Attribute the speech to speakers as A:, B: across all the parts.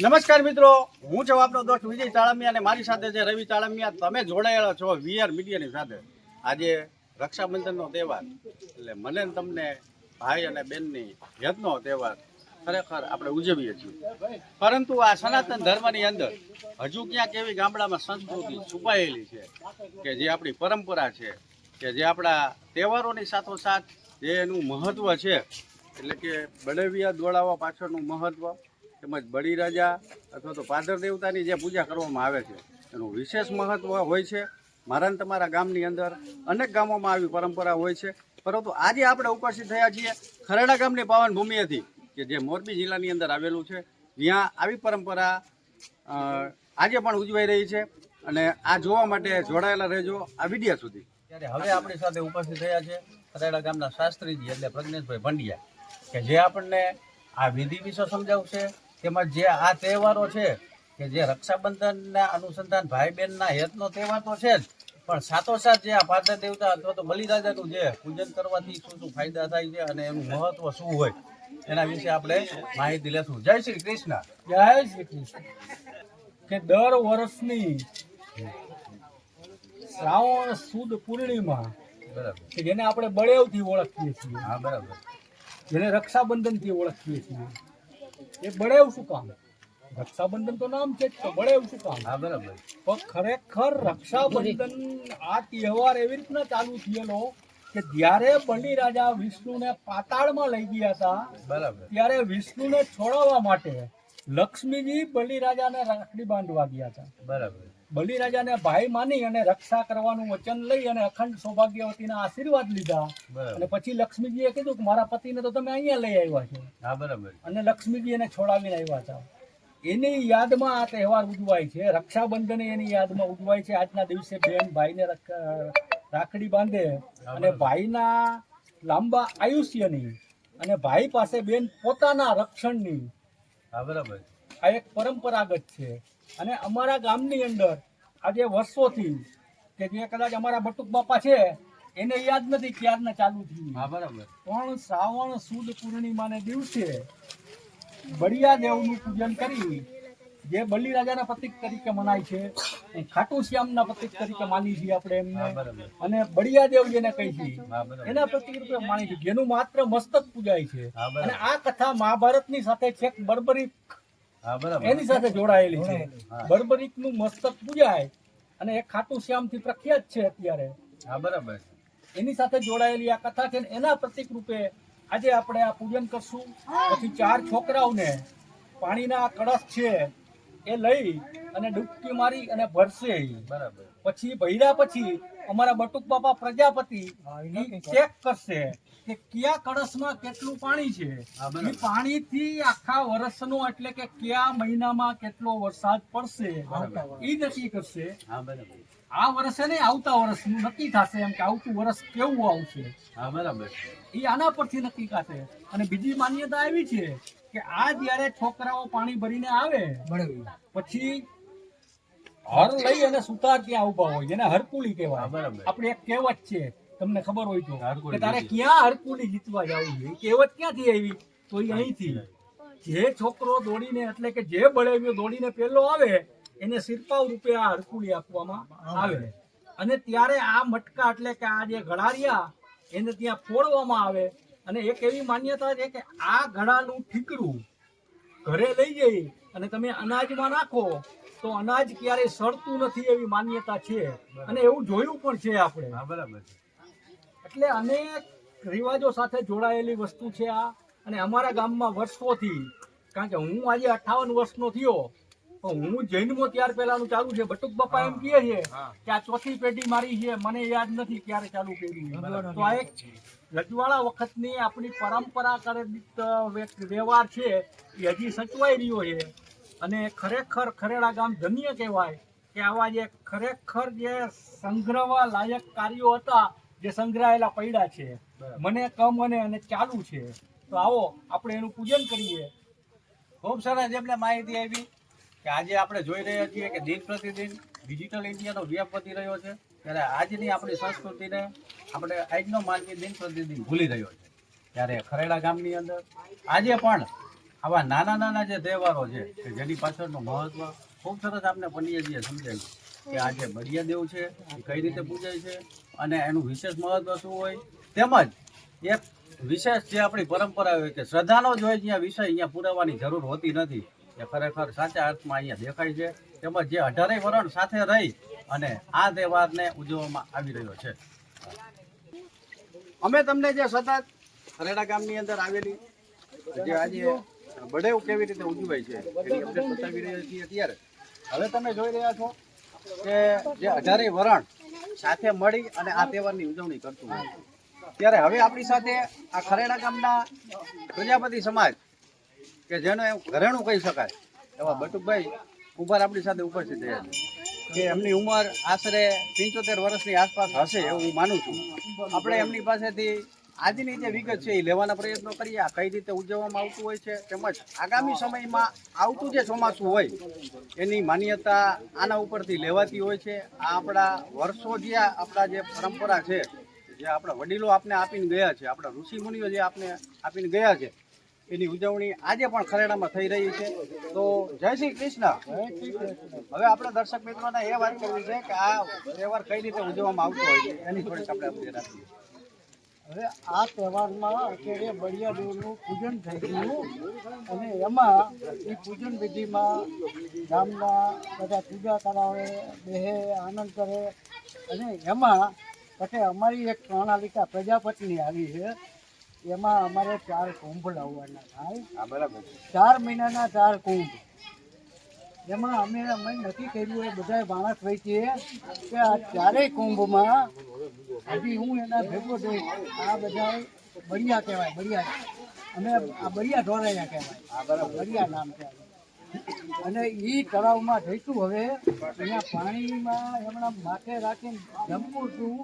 A: નમસ્કાર મિત્રો, હું છું આપનો દોસ્ત વિજય ચાળમિયા અને મારી સાથે છે રવિ ચાળમિયા. તમે જોડાયેલા છો વીઆર મીડિયાની સાથે. આજે રક્ષાબંધનનો તહેવાર. એટલે મને તમને ભાઈ અને બેનની હેતનો તહેવાર ખરેખર આપણે ઉજવીએ છીએ. પરંતુ આ સનાતન ધર્મની અંદર હજુ ક્યાંક એવી ગામડામાં સંસ્કૃતિ છુપાયેલી છે કે જે આપણી પરંપરા છે, કે જે આપણા તહેવારોની સાથોસાથ જે એનું મહત્ત્વ છે. એટલે કે બળેવિયા દોડાવવા પાછળનું મહત્ત્વ તેમજ બળી રાજા અથવા તો પાદર દેવતાની જે પૂજા કરવામાં આવે છે, એનું વિશેષ મહત્ત્વ હોય છે. મારા તમારા ગામની અંદર અનેક ગામોમાં આવી પરંપરા હોય છે. પરંતુ આજે આપણે ઉપસ્થિત થયા છીએ ખરેડા ગામની પાવન ભૂમિએથી, કે જે મોરબી જિલ્લાની અંદર આવેલું છે. ત્યાં આવી પરંપરા આજે પણ ઉજવાઈ રહી છે અને આ જોવા માટે જોડાયેલા રહેજો આ વિડિયા સુધી. ત્યારે હવે આપણી સાથે ઉપસ્થિત થયા છે ખરેડા ગામના શાસ્ત્રીજી એટલે પ્રજ્ઞેશભાઈ ભંડિયા, કે જે આપણને આ વિધિ વિશે સમજાવશે તેમજ જે આ તહેવારો છે કે જે રક્ષાબંધનના અનુસંધાન ભાઈ બહેનના હેતનો તહેવાર તો છે જ પણ સાથોસાથ જે આ પાદર દેવતા અથવા તો બલિરાજાનું જે પૂજન કરવાથી શું શું ફાયદા થાય છે અને એનું મહત્વ શું હોય એના વિશે આપણે માહિતી લેશું. જય શ્રી કૃષ્ણ.
B: જય શ્રી કૃષ્ણ. કે દર વર્ષની શ્રાવણ સુદ પૂર્ણિમા
A: બરાબર.
B: કે જેને આપણે બળેવથી ઓળખીએ છીએ
A: હા બરાબર.
B: જેને રક્ષાબંધનથી ઓળખીએ છીએ એ બળેવ શું કામ? રક્ષાબંધન તો નામ છે તો બળેવ શું કામ?
A: હા બરાબર.
B: પણ ખરેખર રક્ષાબંધન આ તહેવાર એવી રીતના ચાલુ થયેલો કે જ્યારે બલિરાજા વિષ્ણુને પાતાળમાં લઈ ગયા હતા
A: બરાબર.
B: ત્યારે વિષ્ણુને છોડાવવા માટે લક્ષ્મીજી બલિરાજાને રાખડી બાંધવા ગયા હતા.
A: બરાબર.
B: બલિરાજાને ભાઈ માની અને રક્ષા કરવાનું વચન લઈ અને અખંડ સૌભાગ્યવતીના આશીર્વાદ લીધા. અને પછી લક્ષ્મીજીએ કીધું કે મારા પતિને તો તમે અહીંયા લઈ આવ્યા છો.
A: હા બરાબર.
B: અને લક્ષ્મીજી એને છોડાવીને આવ્યા હતા. એની યાદમાં આ તહેવાર ઉજવાય છે. રક્ષાબંધન એની યાદમાં ઉજવાય છે. આજના દિવસે બેન ભાઈને રાખડી બાંધે અને ભાઈના લાંબા આયુષ્યની અને ભાઈ પાસે બેન પોતાના રક્ષણની
A: હા બરાબર.
B: આ એક પરંપરાગત છે. અને અમારા ગામની અંદર આજે વર્ષોથી કે જે કદાચ અમારા બટુક બાપા છે એને યાદ નથી ક્યારના ચાલુ થયું.
A: હા બરાબર.
B: પણ શ્રાવણ સુદ પૂર્ણિમાને દિવસે બળિયા દેવનું પૂજન કરી જે બલિરાજાના પ્રતિક તરીકે મનાય છે ખાટુ શ્યામના પ્રતિક તરીકે માની છીએ આપણે એમને. અને બળિયા દેવ જેને કહી છીએ એના પ્રતિક રૂપે માની છીએ જેનું માત્ર મસ્તક પૂજાય છે. અને આ કથા મહાભારતની સાથે છેક બરાબર એની સાથે જોડાયેલી છે. બર્બરિકનું મસ્તક પૂજાય અને એ ખાટુ શ્યામથી પ્રખ્યાત છે અત્યારે.
A: હા બરાબર
B: એની સાથે જોડાયેલી આ કથા છે એના પ્રતિક રૂપે આજે આપણે આ પૂજન કરશું. પછી ચાર છોકરાઓને પાણીના કળશ છે એ લઈ અને ડૂબકી મારી અને ભરશે.
A: બરાબર.
B: પછી ભૈરા પછી અમારા બટુક બાપા પ્રજાપતિ ચેક કરશે કે કયા કળશમાં કેટલું પાણી છે.
A: પાણી
B: થી પાણીથી આખા વર્ષનો એટલે કે કયા મહિનામાં કેટલો વરસાદ પડશે એ નક્કી કરશે. આ વર્ષે નહીં આવતા વર્ષનું નક્કી થશે એમ કે આવતું વર્ષ કેવું આવશે.
A: હા બરાબર.
B: એ આના પરથી નક્કી થશે. અને બીજી માન્યતા એવી છે કે આ જ્યારે છોકરાઓ પાણી ભરીને આવે પછી હર લઈ અને સુતાર ત્યાં ઊભા હોય એને હરકુલી કહેવાય.
A: બરાબર.
B: આપણે એક કહેવત છે તમને ખબર હોય તો કે તારે ક્યાં હરકુલી જીતવા જવું છે? કહેવત ક્યાંથી આવી? તો એ અહીંથી. જે છોકરો દોડીને એટલે કે જે બળેવ્યો દોડીને પેલો આવે એને સિરપાવ રૂપે આ હરકુલી આપવામાં આવે. અને ત્યારે આ મટકા એટલે કે આ જે ઘડારિયા એને ત્યાં ફોડવામાં આવે. અને એક એવી માન્યતા છે કે આ ઘડાનું ઠીકરું ઘરે લઈ જઈ અને તમે અનાજમાં નાખો તો અનાજ ક્યારેય સડતું નથી એવી માન્યતા છે. અને એવું જોયું પણ છે આપણે.
A: બરાબર
B: એટલે અનેક રિવાજો સાથે જોડાયેલી વસ્તુ છે આ. અને અમારા ગામમાં વર્ષોથી કારણ કે હું આજે અઠાવન વર્ષનો થયો હું જન્મો ત્યાર પહેલાનું ચાલુ છે. બટુક બાપા એમ કહે છે કે આ ચોથી પેઢી મારી છે. મને યાદ નથી ક્યારે ચાલુ કર્યું. તો આ એક રજવાડા વખતની આપણી પરંપરાગત વ્યવહાર છે એ હજી સચવાઈ રહ્યો છે. અને ખરેખર ખરેડા ગામ ધન્ય કહેવાય કે આવા જે ખરેખર જે સંગ્રહવા લાયક કાર્યો હતા જે સંગ્રહાયેલા પૈડા છે. મને કમ અને અને ચાલુ છે. તો આવો આપણે એનું પૂજન કરીએ.
A: ખૂબ સરસ એમને માહિતી આવી કે આજે આપણે જોઈ રહ્યા છીએ કે દિન પ્રતિદિન ડિજિટલ ઇન્ડિયાનો વ્યાપ વધી રહ્યો છે, ત્યારે આજની આપણી સંસ્કૃતિને આપણે આજનો માનવી દિન પ્રતિદિન ભૂલી રહ્યો છે. ત્યારે ખરેડા ગામની અંદર આજે પણ આવા નાના નાના જે તહેવારો છે, કે જેની પાછળનું મહત્વ ખૂબ સરસ આપણે પંડ્યાજીએ સમજાવ્યું કે આજે બળિયા દેવ છે, એ કઈ રીતે પૂજાય છે અને એનું વિશેષ મહત્વ શું હોય, તેમજ એક વિશેષ જે આપણી પરંપરા હોય કે શ્રદ્ધાનો જ હોય જ્યાં વિષય અહીંયા પુરાવાની જરૂર હોતી નથી. એ ખરેખર સાચા અર્થમાં અહીંયા દેખાય છે. તેમજ જે અઢારે વરણ સાથે રહી અને આ તહેવારને ઉજવવામાં આવી રહ્યો છે. અમે તમને જે સતત ખરેડા ગામની અંદર આવેલી, જે આજે બળેવ કેવી રીતે ઉજવાય છે, એની અપડેટ બતાવી રહ્યા છીએ અત્યારે. હવે તમે જોઈ રહ્યા છો કે જે અઢારે વરણ સાથે મળી અને આ તહેવારની ઉજવણી કરતું હોય ત્યારે હવે આપણી સાથે આ ખરેડા ગામના પ્રજાપતિ સમાજ કે જેને ઘરેણું કહી શકાય. એવા બટુકભાઈ કુંભાર આપણી સાથે ઉપસ્થિત થયા છે. કે એમની ઉંમર આશરે પંચોતેર વર્ષની આસપાસ હશે એવું હું માનું છું. આપણે એમની પાસેથી આજની જે વિગત છે એ લેવાના પ્રયત્નો કરીએ. આ કઈ રીતે ઉજવવામાં આવતું હોય છે તેમજ આગામી સમયમાં આવતું જે ચોમાસું હોય એની માન્યતા આના ઉપરથી લેવાતી હોય છે. આ આપણા વર્ષો જે આપણા જે પરંપરા છે, જે આપણા વડીલો આપને આપીને ગયા છે, આપણા ઋષિ મુનિઓ જે આપને આપીને ગયા છે એની ઉજવણી આજે પણ ખરેડામાં થઈ રહી છે. તો જય શ્રી કૃષ્ણ. હવે આપણે દર્શક મિત્રોને એ વાત કરવી છે કે આ તહેવાર કઈ રીતે ઉજવવામાં આવતો હોય છે, એની થોડીક આપણે અપડેટ આપીએ
C: હવે આ તહેવારમાં અત્યારે બળિયા દેવનું પૂજન થઈ ગયું અને એમાં એ પૂજન વિધિમાં ગામના બધા પૂજા કરાવે, બેહે, આનંદ કરે અને એમાં પછી અમારી એક પ્રણાલિકા પ્રજાપતિની આવી છે. એમાં અમારે ચાર કુંભ લાવવાના થાય.
A: બરાબર
C: ચાર મહિનાના ચાર કુંભ. એમાં અમે અમે નક્કી કર્યું એ બધા માણસ વહીએ કે આ ચારેય કુંભમાં હજી હું એના ભેગો થઈશ આ બધા બળિયા કહેવાય બળિયા. અમે આ બળિયા ઢોરાયા કહેવાય. બળિયા નામ છે અને એ તળાવમાં જઈશું હવે અહીંયા પાણીમાં એમના માથે રાખીને જમવું છું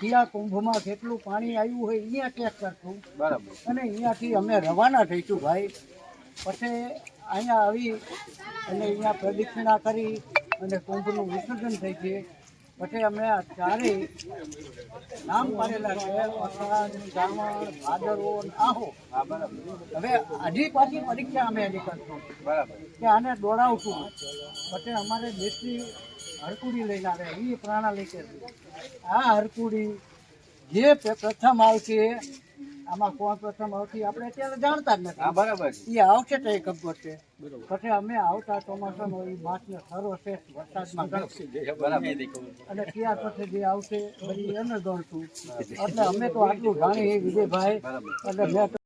C: કયા કુંભમાં કેટલું પાણી આવ્યું હોય અહીંયા ચેક કરશું.
A: બરાબર.
C: અને અહીંયાથી અમે રવાના થઈશું ભાઈ. પછી અહીંયા આવી અને અહીંયા પ્રદક્ષિણા કરી અને કુંભનું વિસર્જન થઈ છે. પછી અમે આ ચારેય નામ પાડેલા છે અષાઢ શ્રાવણ ભાદરવો આહો.
A: બરાબર.
C: હવે હજી પાછી પરીક્ષા અમે હજી કરશું.
A: બરાબર.
C: કે આને દોડાવશું. પછી અમારે દેશી હરકુડી લઈને આવે એ પ્રણાલી છે. આ હરકુડી જે પ્રથમ આવશે આમાં કોણ પ્રથમ આવશે આપણે અત્યારે જાણતા જ નથી.
A: બરાબર
C: એ આવશે તો એ ખબર છે. પછી અમે આવતા ચોમાસાનો એ માસને સર્વશ્રેષ્ઠ વરસાદમાં ગણશું અને ત્યાર પછી જે આવશે બધી એને ગણશું એટલે અમે તો આટલું જાણીએ વિજયભાઈ. એટલે મેં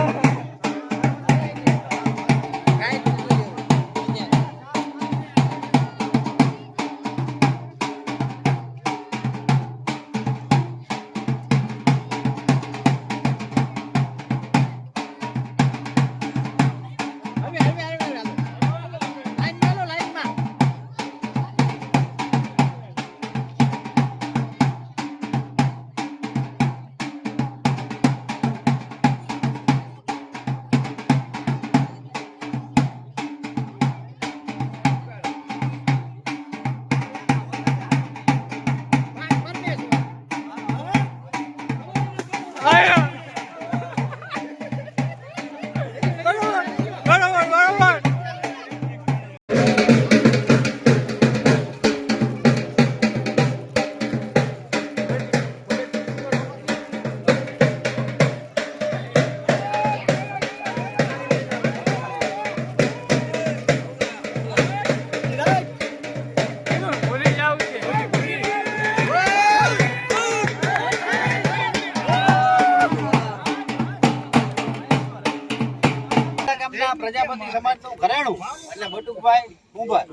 A: ગામના પ્રજાપતિ સમાજનું ઘરેણું. એટલે બટુકભાઈ કુંભાર.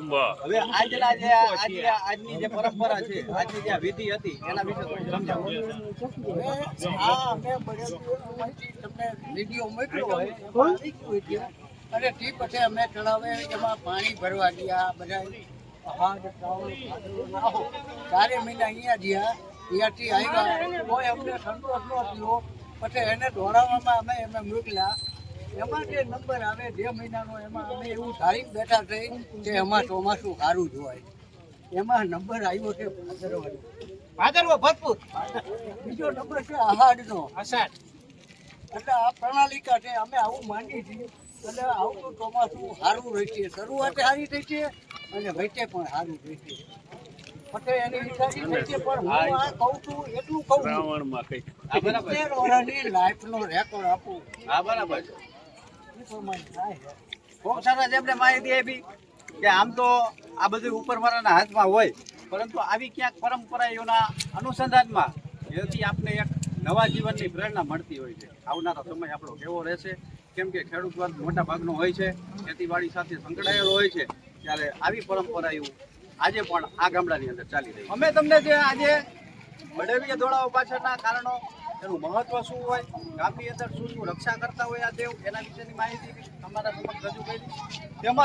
A: હવે આજના જે આજની આજની જે પરંપરા છે આજની જે વિધિ હતી એના વિશે સમજાવો.
C: આ અમે તમને વીડિયો મોકલ્યો હોય એમાં આવી ગયું છે. અને તે પછી અમે તળાવે એમાં પાણી ભરવા ગયા બધા. ચારે મહિના અહીંયા ગયા ત્યાંથી આવ્યા. કોઈ અમને સંતોષ ન થયો. પછી એને દોડાવવામાં અમે એમને મોકલ્યા. એમાં જે નંબર આવે જે મહિનાનો એમાં અમે એવું ધારીને બેઠા થઈ કે એમાં ચોમાસું સારું જોવાય એમાં નંબર આવ્યો છે ભાદરવાનો
B: ભાદરવો ભરપૂર.
C: બીજો નંબર છે આહાડનો
B: અષાઢ.
C: એટલે આ પ્રણાલિકા છે અમે આવું માનીએ છીએ. એટલે આવતું ચોમાસું સારું રહેશે શરૂઆતે સારી થઈ છે અને વચ્ચે પણ સારું રહેશે પછી એની વિચારી થઈ પણ હું આ કહું છું એટલું કહું છે. સિત્તેર વર્ષની લાઈફનો રેકોર્ડ આપું.
A: હા બરાબર સરસ એમને માહિતી આપી કે આમ તો આ બધું ઉપરવાળાના હાથમાં હોય, પરંતુ આવી ક્યાંક પરંપરાઓના અનુસંધાનમાં જેથી આપને એક નવા જીવનની પ્રેરણા મળતી હોય છે. આવનારો સમય આપણો કેવો રહેશે? કેમ ખેડૂત વર્ગ મોટા ભાગનો હોય છે, ખેતીવાડી સાથે સંકળાયેલો હોય છે, ત્યારે આવી પરંપરાઓ આજે પણ આ ગામડાની અંદર ચાલી રહી અમે તમને જે આજે બળેવીય દોડાઓ પાછળના કારણો એનું મહત્વ શું હોય, ગામની અંદર શું શું રક્ષા કરતા હોય આ દેવ, એના વિશેની માહિતી તમારા સમક્ષ રજૂ કરી. તેમજ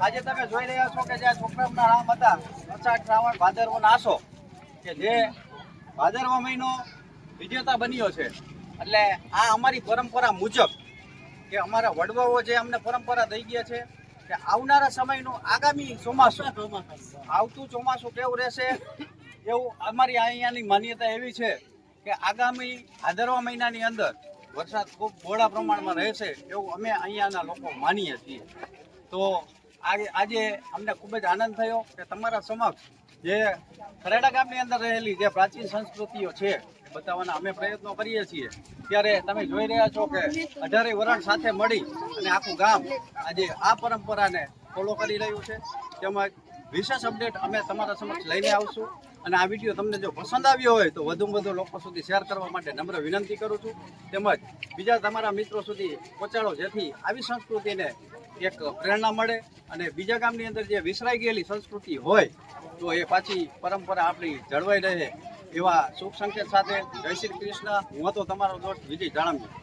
A: આજે તમે જોઈ રહ્યા છો કે જે છોકરાઓના નામ હતા અષાઢ શ્રાવણ ભાદરવો નાસો કે જે ભાદરવો મહિનો વિજેતા બન્યો છે. એટલે આ અમારી પરંપરા મુજબ કે અમારા વડવાઓ જે અમને પરંપરા દઈ ગયા છે કે આવનારા સમયનું આગામી ચોમાસું, આવતું ચોમાસું કેવું રહેશે, એવું અમારી અહીંયાની માન્યતા એવી છે કે આગામી ભાદરવા મહિનાની અંદર વરસાદ ખૂબ બહોળા પ્રમાણમાં રહેશે એવું અમે અહીંયાના લોકો માનીએ છીએ. તો આજે આજે અમને ખૂબ જ આનંદ થયો કે તમારા સમક્ષ જે ખરેડા ગામની અંદર રહેલી જે પ્રાચીન સંસ્કૃતિઓ છે બતાવવાના અમે પ્રયત્નો કરીએ છીએ. ત્યારે તમે જોઈ રહ્યા છો કે અઢારે વરણ સાથે મળી અને આખું ગામ આજે આ પરંપરાને ફોલો કરી રહ્યું છે. તેમજ વિશેષ અપડેટ અમે તમારા સમક્ષ લઈને આવશું. અને આ વીડિયો તમને જો પસંદ આવ્યો હોય તો વધુમાં વધુ લોકો સુધી શેર કરવા માટે નમ્ર વિનંતી કરું છું. તેમજ બીજા તમારા મિત્રો સુધી પહોંચાડો, જેથી આવી સંસ્કૃતિને એક પ્રેરણા મળે અને બીજા ગામની અંદર જે વિસરાઈ ગયેલી સંસ્કૃતિ હોય, તો એ પાછી પરંપરા આપણી જળવાઈ રહે એવા શુભ સંકેત સાથે. જય શ્રી કૃષ્ણ. હું હતો તમારો દોસ્ત વિજય જાણમ્યો